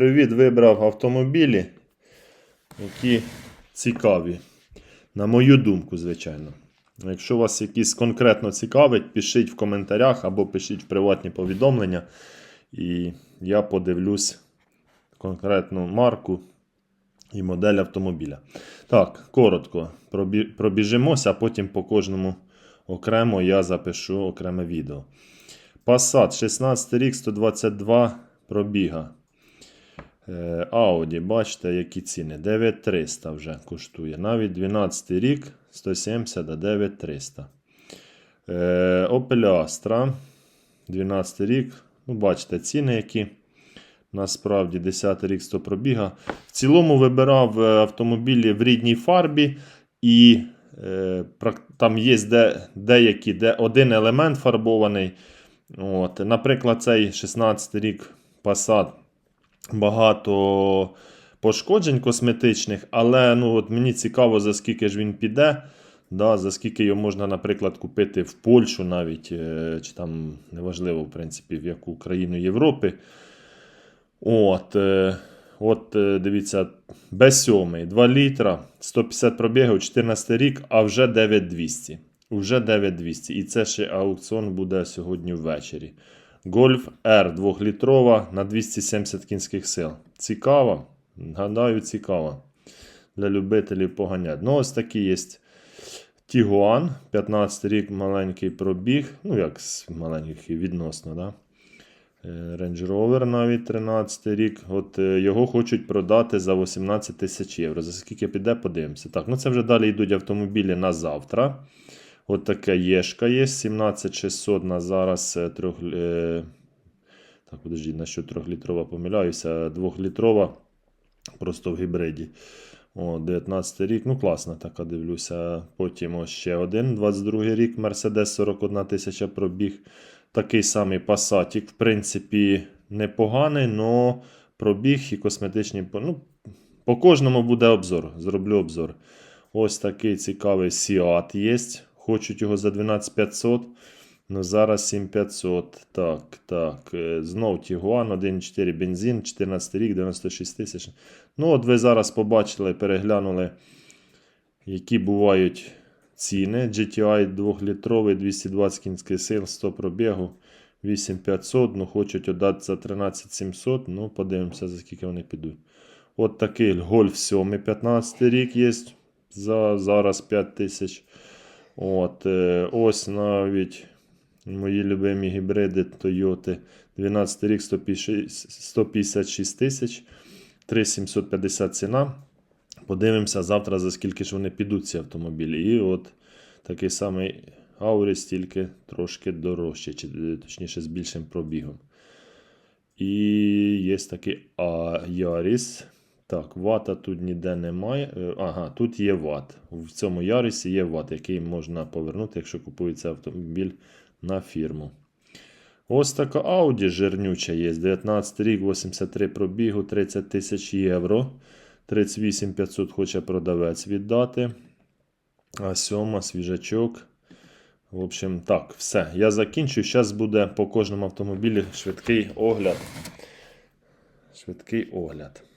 Привіт, вибрав автомобілі, які цікаві. На мою думку, звичайно. Якщо вас якісь конкретно цікавить, пишіть в коментарях або пишіть в приватні повідомлення. І я подивлюсь конкретну марку і модель автомобіля. Так, коротко пробіжимося, а потім по кожному окремо я запишу окреме відео. Passat 16 рік, 122 пробіга. Е, Audi, бачите, які ціни. 9300 вже коштує. Навіть 12 рік 170 а 9300. Е, Opel Astra. 12 рік. Ну, бачите, ціни які. Насправді 10 рік 100 пробіга. В цілому вибирав е, автомобілі в рідній фарбі. І е, там є де, деякі, де один елемент фарбований. От, наприклад, цей 16 рік Passat багато пошкоджень косметичних, але ну, от мені цікаво, за скільки ж він піде. Да, за скільки його можна, наприклад, купити в Польщу навіть, е, чи там неважливо, в принципі, в яку країну Європи. От, е, от е, дивіться, Б7, 2 літра, 150 пробігів, 14 рік, а вже 9200. Уже 9200. І це ще аукціон буде сьогодні ввечері. Golf R 2-літрова на 270 кінських сил. Цікаво? Гадаю, цікаво. Для любителів поганять. Ну, ось такий є Тігуан. 15 рік маленький пробіг. Ну, як з маленьких відносно, да? Е, Range Rover навіть 13 рік. От е, його хочуть продати за 18 тисяч євро. За скільки піде, подивимося. Так, ну це вже далі йдуть автомобілі на завтра. От така Єшка є. 17600 на зараз е, трьох. Е... Так, подожди, на що 3-літрова помиляюся. 2-літрова просто в гібриді. О, 19 рік. Ну, класна така, дивлюся. Потім ось ще один. 22 рік. Mercedes 41 тисяча пробіг. Такий самий Passat, в принципі, непоганий, але пробіг і косметичні. Ну, по кожному буде обзор. Зроблю обзор. Ось такий цікавий Seat є. Хочуть його за 12500. Ну, зараз 7500. Так, так. е, Знов Tiguan 1.4 бензин, 14 рік, 96 тисяч. Ну, от ви зараз побачили, переглянули, які бувають ціни. GTI 2-літровий, 220 кінських сил, 100 пробігу, 8500. Ну, хочуть віддати за 13700. Ну, подивимося, за скільки вони підуть. От такий Golf 7, 15 рік є. За зараз 5000. От, е, ось навіть мої любимі гібриди Toyota. 12 рік 156 156 тисяч. 3750 ціна. Подивимося завтра, за скільки ж вони підуть ці автомобілі. І от такий самий Ауріс, тільки трошки дорожче, чи точніше з більшим пробігом. І є такий Яріс. Так, вата тут ніде немає. Е, Ага, тут є ват. В цьому Ярісі є ват, який можна повернути, якщо купується автомобіль на фірму. Ось така Audi жирнюча є. 19 рік, 83 пробігу, 30 тисяч євро. 38 500 хоче продавець віддати. А сьома свіжачок. В общем, так, все. Я закінчу. Зараз буде по кожному автомобілі швидкий огляд. Швидкий огляд.